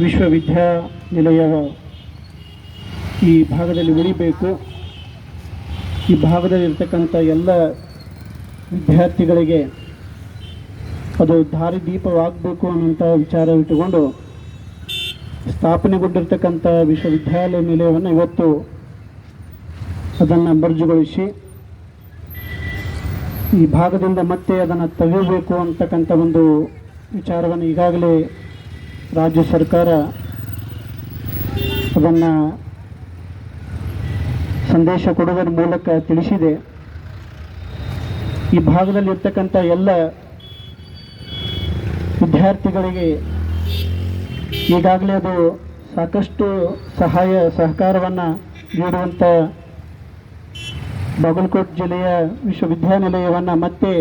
ವಿಶ್ವವಿದ್ಯಾನಿಲಯ ಈ ಭಾಗದಲ್ಲಿ ಉಳಿಬೇಕು. ಈ ಭಾಗದಲ್ಲಿರ್ತಕ್ಕಂಥ ಎಲ್ಲ ವಿದ್ಯಾರ್ಥಿಗಳಿಗೆ ಅದು ದಾರಿದೀಪವಾಗಬೇಕು ಅನ್ನೋಂಥ ವಿಚಾರ ಇಟ್ಟುಕೊಂಡು ಸ್ಥಾಪನೆಗೊಂಡಿರ್ತಕ್ಕಂಥ ವಿಶ್ವವಿದ್ಯಾಲಯ ನಿಲಯವನ್ನು ಇವತ್ತು ಅದನ್ನು ಮರ್ಜುಗೊಳಿಸಿ, ಈ ಭಾಗದಿಂದ ಮತ್ತೆ ಅದನ್ನು ತೆಗೆಯಬೇಕು ಅಂತಕ್ಕಂಥ ಒಂದು ವಿಚಾರವನ್ನು ಈಗಾಗಲೇ ರಾಜ್ಯ ಸರ್ಕಾರ ಅದನ್ನು ಸಂದೇಶ ಕೊಡುವುದರ ಮೂಲಕ ತಿಳಿಸಿದೆ. ಈ ಭಾಗದಲ್ಲಿರ್ತಕ್ಕಂಥ ಎಲ್ಲ ವಿದ್ಯಾರ್ಥಿಗಳಿಗೆ ಈಗಾಗಲೇ ಅದು ಸಾಕಷ್ಟು ಸಹಾಯ, ಸಹಕಾರವನ್ನು ನೀಡುವಂಥ ಬಾಗಲಕೋಟೆ ಜಿಲ್ಲೆಯ ವಿಶ್ವವಿದ್ಯಾನಿಲಯವನ್ನು ಮತ್ತೆ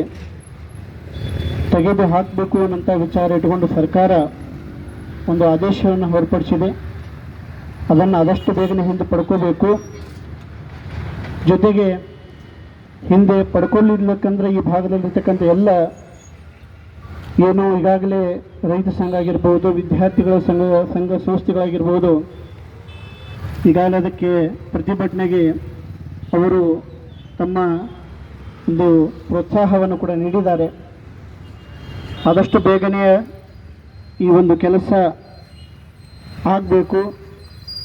ತೆಗೆದು ಹಾಕಬೇಕು ಅನ್ನೋಂಥ ವಿಚಾರ ಇಟ್ಟುಕೊಂಡು ಸರ್ಕಾರ ಒಂದು ಆದೇಶವನ್ನು ಹೊರಪಡಿಸಿದೆ. ಅದನ್ನು ಆದಷ್ಟು ಬೇಗನೆ ಹಿಂದೆ ಪಡ್ಕೋಬೇಕು. ಜೊತೆಗೆ ಹಿಂದೆ ಪಡ್ಕೊಳ್ಳಿರ್ಬೇಕಂದ್ರೆ ಈ ಭಾಗದಲ್ಲಿರ್ತಕ್ಕಂಥ ಎಲ್ಲ ಏನು ಈಗಾಗಲೇ ರೈತ ಸಂಘ ಆಗಿರ್ಬೋದು, ವಿದ್ಯಾರ್ಥಿಗಳ ಸಂಘ ಸಂಘ ಸಂಸ್ಥೆಗಳಾಗಿರ್ಬೋದು ಈಗಾಗಲೇ ಅದಕ್ಕೆ ಪ್ರತಿಭಟನೆಗೆ ಅವರು ತಮ್ಮ ಒಂದು ಪ್ರೋತ್ಸಾಹವನ್ನು ಕೂಡ ನೀಡಿದ್ದಾರೆ. ಆದಷ್ಟು ಬೇಗನೆ ಈ ಒಂದು ಕೆಲಸ ಆಗಬೇಕು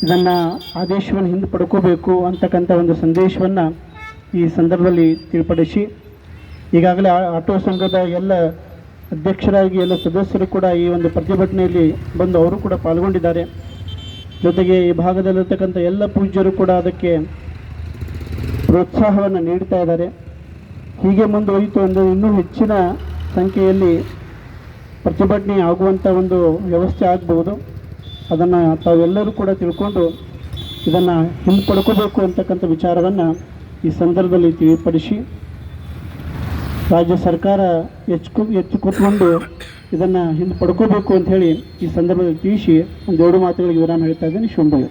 ಇದನ್ನು ಆದೇಶವನ್ನು ಹಿಂದೆ ಪಡ್ಕೋಬೇಕು ಅಂತಕ್ಕಂಥ ಒಂದು ಸಂದೇಶವನ್ನು ಈ ಸಂದರ್ಭದಲ್ಲಿ ತಿಳಿಪಡಿಸಿ, ಈಗಾಗಲೇ ಆಟೋ ಸಂಘದ ಎಲ್ಲ ಅಧ್ಯಕ್ಷರಾಗಿ, ಎಲ್ಲ ಸದಸ್ಯರು ಕೂಡ ಈ ಒಂದು ಪ್ರತಿಭಟನೆಯಲ್ಲಿ ಬಂದು ಅವರು ಕೂಡ ಪಾಲ್ಗೊಂಡಿದ್ದಾರೆ. ಜೊತೆಗೆ ಈ ಭಾಗದಲ್ಲಿರ್ತಕ್ಕಂಥ ಎಲ್ಲ ಪೂಜ್ಯರು ಕೂಡ ಅದಕ್ಕೆ ಪ್ರೋತ್ಸಾಹವನ್ನು ನೀಡ್ತಾ ಇದ್ದಾರೆ. ಹೀಗೆ ಮುಂದುವರಿಯಿತು ಅಂದರೆ ಇನ್ನೂ ಹೆಚ್ಚಿನ ಸಂಖ್ಯೆಯಲ್ಲಿ ಪ್ರತಿಭಟನೆ ಆಗುವಂಥ ಒಂದು ವ್ಯವಸ್ಥೆ ಆಗ್ಬೋದು ಅದನ್ನು ತಾವೆಲ್ಲರೂ ಕೂಡ ತಿಳ್ಕೊಂಡು ಇದನ್ನು ಹಿಂಪಡ್ಕೋಬೇಕು ಅಂತಕ್ಕಂಥ ವಿಚಾರವನ್ನು ಈ ಸಂದರ್ಭದಲ್ಲಿ ತಿಳಿಪಡಿಸಿ ರಾಜ್ಯ ಸರ್ಕಾರ ಹೆಚ್ಚು ಹೆಚ್ಚು ಕೂತ್ಕೊಂಡು ಇದನ್ನು ಹಿಂದೆ ಪಡ್ಕೋಬೇಕು ಅಂತ ಹೇಳಿ ಈ ಸಂದರ್ಭದಲ್ಲಿ ತಿಳಿಸಿ ಒಂದು ಎರಡು ಮಾತುಗಳಿಗೆ ವಿರಾಮ ಹೇಳ್ತಾ ಇದ್ದೀನಿ. ಶುಂಭಗಳು